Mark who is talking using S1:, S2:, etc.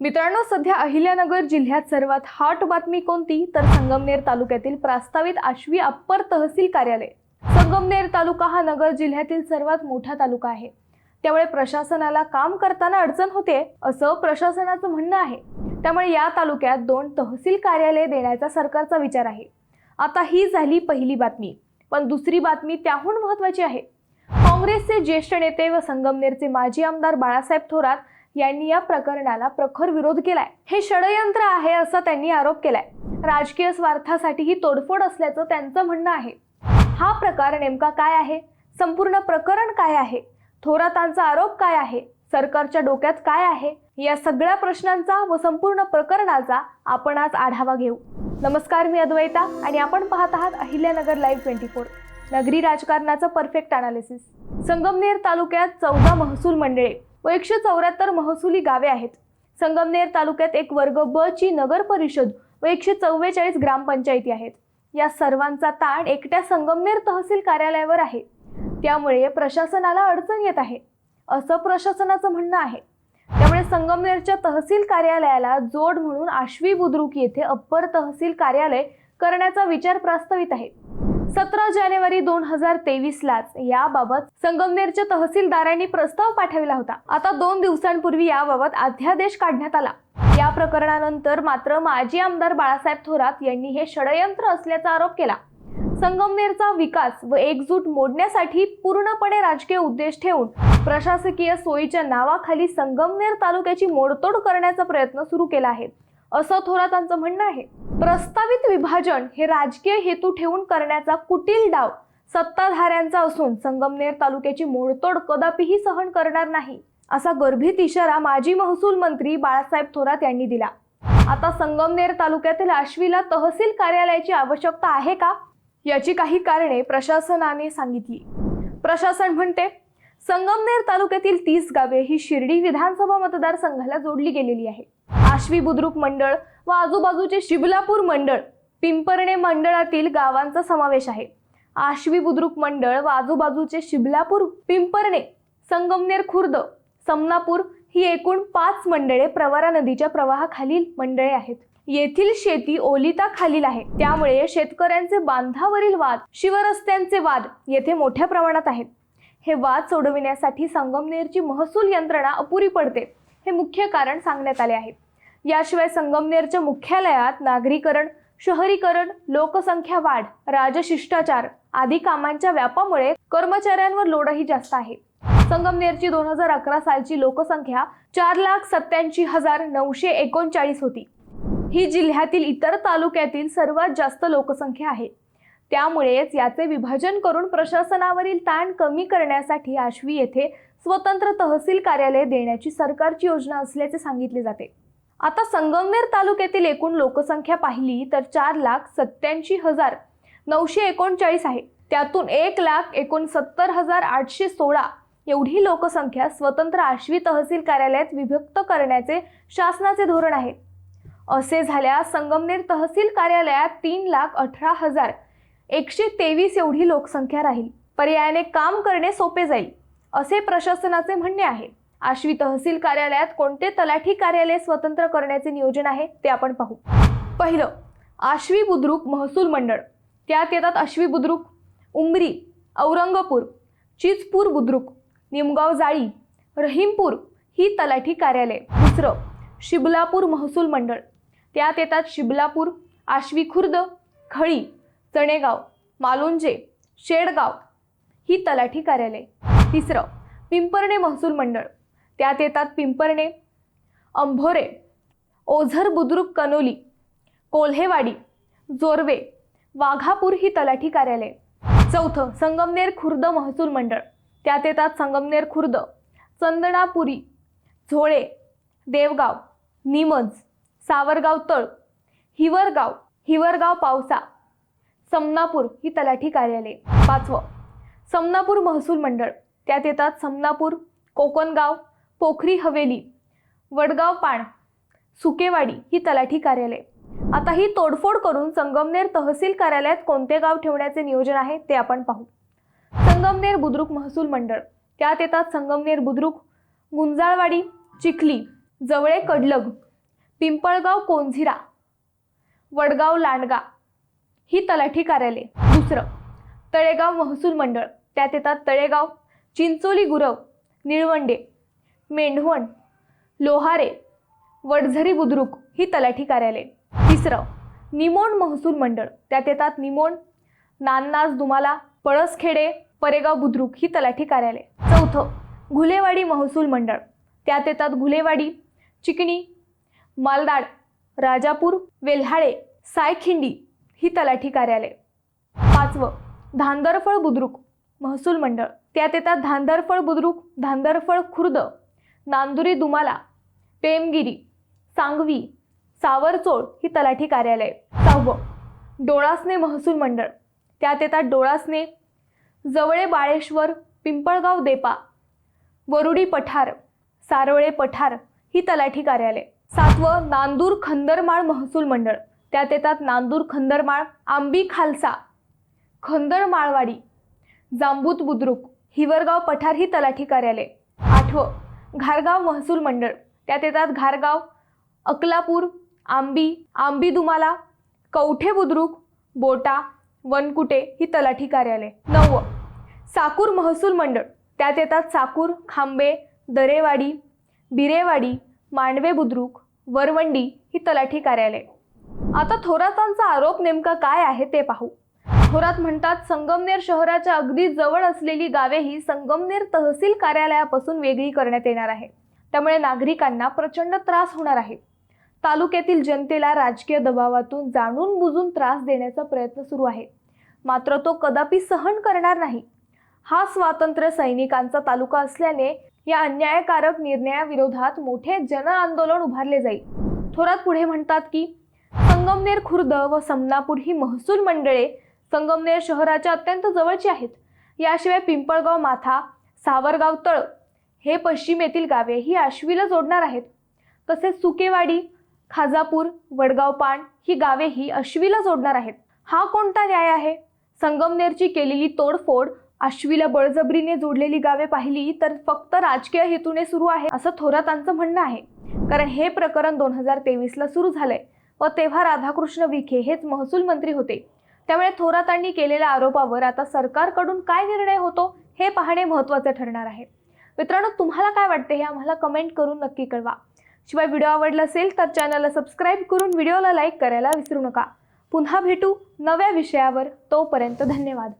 S1: मित्रांनो सध्या अहिल्यानगर जिल्ह्यात सर्वात हॉट बातमी कोणती? तर संगमनेर तालुक्यातील प्रस्तावित आश्वी अप्पर तहसील कार्यालय. संगमनेर तालुका हा नगर जिल्ह्यातील सर्वात मोठा तालुका आहे. त्यामुळे प्रशासनाला काम करताना अडचण होते असं प्रशासनाचं म्हणणं आहे. त्यामुळे या तालुक्यात दोन तहसील कार्यालय देण्याचा सरकारचा विचार आहे. आता ही झाली पहिली बातमी. पण दुसरी बातमी त्याहून महत्वाची आहे. काँग्रेसचे ज्येष्ठ नेते व संगमनेरचे माजी आमदार बाळासाहेब थोरात यांनी या प्रकरणाला प्रखर विरोध केलाय. हे षडयंत्र आहे असा त्यांनी आरोप केलाय. राजकीय स्वार्थासाठी ही तोडफोड असल्याचं त्यांचं म्हणणं आहे. हा प्रकार नेमका काय आहे? संपूर्ण प्रकरण काय आहे? थोरातांचा आरोप काय आहे? सरकारच्या डोक्यात काय आहे? या सगळ्या प्रश्नांचा व संपूर्ण प्रकरणाचा आपण आज आढावा घेऊ. नमस्कार मी अद्वैता आणि आपण पाहत आहात अहिल्यानगर लाईव्ह ट्वेंटी फोर नगरी राजकारणाचं परफेक्ट अनालिसिस संगमनेर तालुक्यात चौदा महसूल मंडळे व एकशे चौऱ्याहत्तर महसुली गावे आहेत. संगमनेर तालुक्यात एक वर्ग ब ची नगर परिषद व एकशे चव्वेचाळीस ग्रामपंचायती आहेत. या सर्वांचा ताण एकट्या संगमनेर तहसील कार्यालयावर आहे. त्यामुळे प्रशासनाला अडचण येत आहे. असं प्रशासनाचं म्हणणं आहे. त्यामुळे संगमनेरच्या तहसील कार्यालयाला जोड म्हणून आश्वी बुद्रुक येथे अप्पर तहसील कार्यालय करण्याचा विचार प्रस्तावित आहे. सतरा जानेवारी दोन हजार तेवीस लाच याबाबत संगमनेरच्या तहसीलदारांनी प्रस्ताव पाठविला होता. आता दोन दिवसांपूर्वी याबाबत अध्यादेश काढण्यात आला. या प्रकरणानंतर मात्र माजी आमदार बाळासाहेब थोरात यांनी हे षडयंत्र असल्याचा आरोप केला. संगमनेरचा विकास व एकजूट मोडण्यासाठी पूर्णपणे राजकीय उद्देश ठेवून प्रशासकीय सोयीच्या नावाखाली संगमनेर तालुक्याची मोडतोड करण्याचा प्रयत्न सुरू केला आहे. असं थोरातांचं म्हणणं आहे. प्रस्तावित विभाजन हे राजकीय हेतू ठेवून करण्याचा कुटील डाव सत्ताधाऱ्यांचा असून संगमनेर तालुक्याची मोडतोड कदापिही सहन करणार नाही असा गर्भित इशारा माजी महसूल मंत्री बाळासाहेब थोरात यांनी दिला. आता संगमनेर तालुक्यातील आश्वीला तहसील कार्यालयाची आवश्यकता आहे का? याची काही कारणे प्रशासनाने सांगितली. प्रशासन म्हणते संगमनेर तालुक्यातील तीस गावे ही शिर्डी विधानसभा मतदारसंघाला जोडली गेलेली आहे. आश्वी बुद्रुक मंडळ व आजूबाजूचे शिबलापूर मंडळ पिंपरणे मंडळातील गावांचा समावेश आहे. आश्वी बुद्रुक मंडळ व आजूबाजूचे शिबलापूर पिंपरणे संगमनेर खुर्द समनापूर ही एकूण पाच मंडळे प्रवरा नदीच्या प्रवाहाखालील मंडळे आहेत. येथील शेती ओलिता खालील आहे. त्यामुळे शेतकऱ्यांचे बांधावरील वाद शिवरस्त्यांचे वाद येथे मोठ्या प्रमाणात आहेत. हे वाद सोडविण्यासाठी संगमनेरची महसूल यंत्रणा अपुरी पडते हे मुख्य कारण सांगण्यात आले आहे. याशिवाय संगमनेरच्या मुख्यालयात नागरीकरण शहरीकरण लोकसंख्या वाढ राजशिष्टाचार आदी कामांच्या व्यापामुळे कर्मचाऱ्यांवर लोडही जास्त आहे. संगमनेरची दोन हजार अकरा सालची लोकसंख्या चार लाख सत्याऐंशी हजार नऊशे एकोणचाळीस होती. ही जिल्ह्यातील इतर तालुक्यातील सर्वात जास्त लोकसंख्या आहे. त्यामुळेच याचे विभाजन करून प्रशासनावरील ताण कमी करण्यासाठी आश्वी येथे स्वतंत्र तहसील कार्यालय देण्याची सरकारची योजना असल्याचे सांगितले जाते. आता संगमनेर तालुक्यातील एकूण लोकसंख्या पाहिली तर चार लाख सत्याऐंशी हजार नऊशे एकोणचाळीस आहे. त्यातून एक लाख एकोणसत्तर हजार आठशे सोळा एवढी लोकसंख्या स्वतंत्र आश्वी तहसील कार्यालयात विभक्त करण्याचे शासनाचे धोरण आहे. असे झाल्यास संगमनेर तहसील कार्यालयात तीन लाख अठरा हजार एकशे तेवीस एवढी लोकसंख्या राहील. पर्यायाने काम करणे सोपे जाईल असे प्रशासनाचे म्हणणे आहे. आश्वी तहसील कार्यालयात कोणते तलाठी कार्यालय स्वतंत्र करण्याचे नियोजन आहे ते आपण पाहू. पहिलं आश्वी बुद्रुक महसूल मंडळ. त्यात येतात आश्वी बुद्रुक उमरी औरंगपूर चिचपूर बुद्रुक निमगाव जाळी रहीमपूर ही तलाठी कार्यालय. दुसरं शिबलापूर महसूल मंडळ. त्यात येतात शिबलापूर आश्वी खुर्द खळी चणेगाव मालुंजे शेडगाव ही तलाठी कार्यालय. तिसरं पिंपरणे महसूल मंडळ. त्यात येतात पिंपरणे अंभोरे ओझर बुद्रुक कनोली कोल्हेवाडी जोरवे वाघापूर ही तलाठी कार्यालय. चौथं संगमनेर खुर्द महसूल मंडळ. त्यात येतात संगमनेर खुर्द चंदनापुरी झोळे देवगाव निमज सावरगाव तळ हिवरगाव हिवरगाव पावसा समनापूर ही तलाठी कार्यालय. पाचवं. समनापूर महसूल मंडळ. त्यात येतात समनापूर कोकणगाव पोखरी हवेली वडगाव पाण सुकेवाडी ही तलाठी कार्यालय. आता ही तोडफोड करून संगमनेर तहसील कार्यालयात कोणते गाव ठेवण्याचे नियोजन आहे ते आपण पाहू. संगमनेर बुद्रुक महसूल मंडळ. त्यात येतात संगमनेर बुद्रुक गुंजाळवाडी चिखली जवळे कडलग पिंपळगाव कोंझिरा वडगाव लांडगा ही तलाठी कार्यालय. दुसरं तळेगाव महसूल मंडळ. त्यात येतात तळेगाव चिंचोली गुरव निळवंडे मेंढवण लोहारे वडझरी बुद्रुक ही तलाठी कार्यालय. तिसरं निमोण महसूल मंडळ. त्यात येतात निमोण नान्नाज दुमाला पळसखेडे परेगाव बुद्रुक ही तलाठी कार्यालय. चौथं घुलेवाडी महसूल मंडळ. त्यात येतात घुलेवाडी चिकणी मालदाड राजापूर वेल्हाळे सायखिंडी ही तलाठी कार्यालय. पाचवं धांदरफळ बुद्रुक महसूल मंडळ. त्यात येतात धांदरफळ बुद्रुक धांदरफळ खुर्द नांदुरी दुमाला पेमगिरी सांगवी सावरचोळ ही तलाठी कार्यालय. सहावं डोळासने महसूल मंडळ. त्यात येतात डोळासने जवळे बाळेश्वर पिंपळगाव देपा वरुडी पठार सारवळे पठार ही तलाठी कार्यालय. सातवं नांदूर खंदरमाळ महसूल मंडळ. त्यात येतात नांदूर खंदरमाळ आंबी खालसा. खंदरमाळवाडी जांबूत बुद्रुक हिवरगाव पठार ही तलाठी कार्यालय. आठवं घारगाव महसूल मंडळ. त्यात येतात घारगाव अकलापूर आंबी आंबी दुमाला कवठे बुद्रुक बोटा वनकुटे ही तलाठी कार्यालय. नववं साकूर महसूल मंडळ. त्यात येतात साकूर खांबे दरेवाडी बिरेवाडी मांडवे बुद्रुक वरवंडी ही तलाठी कार्यालय. आता थोरातांचा आरोप नेमका काय आहे ते पाहू. थोरात म्हणतात संगमनेर शहराच्या अगदी जवळ असलेली गावे ही संगमनेर तहसील कार्यालयापासून वेगळी करण्यात येणार आहे. त्यामुळे नागरिकांना प्रचंड त्रास होणार आहे. तालुक्यातील जनतेला राजकीय दबावातून जाणून बुजून त्रास देण्याचा प्रयत्न सुरू आहे. मात्र तो कदापि सहन करणार नाही. हा स्वातंत्र्य सैनिकांचा तालुका असल्याने या अन्यायकारक निर्णयाविरोधात मोठे जन आंदोलन उभारले जाईल. थोरात पुढे म्हणतात की संगमनेर खुर्द व समनापूर ही महसूल मंडळे संगमनेर शहराच्या अत्यंत जवळची आहेत. याशिवाय पिंपळगाव माथा सावरगाव तळ हे पश्चिमेतील गावे ही आश्वीला जोडणार आहेत. तसेच सुकेवाडी खाजापूर वडगाव पाण ही गावे ही अश्वीला जोडणार आहेत. हा कोणता न्याय आहे? संगमनेरची केलेली तोडफोड आश्वीला बळजबरीने जोडलेली गावे पाहिली तर फक्त राजकीय हेतूने सुरू आहे असं थोरातांचं म्हणणं आहे. कारण हे प्रकरण दोन हजार तेवीसला सुरू झालंय. व तेव्हा राधाकृष्ण विखे हेच महसूल मंत्री होते. त्यामुळे थोरातांनी केलेल्या आरोपावर आता सरकारकडून काय निर्णय होतो हे पाहणे महत्त्वाचे ठरणार आहे. मित्रांनो तुम्हाला काय वाटते हे आम्हाला कमेंट करून नक्की कळवा. शिवाय व्हिडिओ आवडला असेल तर चॅनलला सबस्क्राईब करून व्हिडिओला लाईक करायला विसरू नका. पुन्हा भेटू नव्या विषयावर. तोपर्यंत धन्यवाद.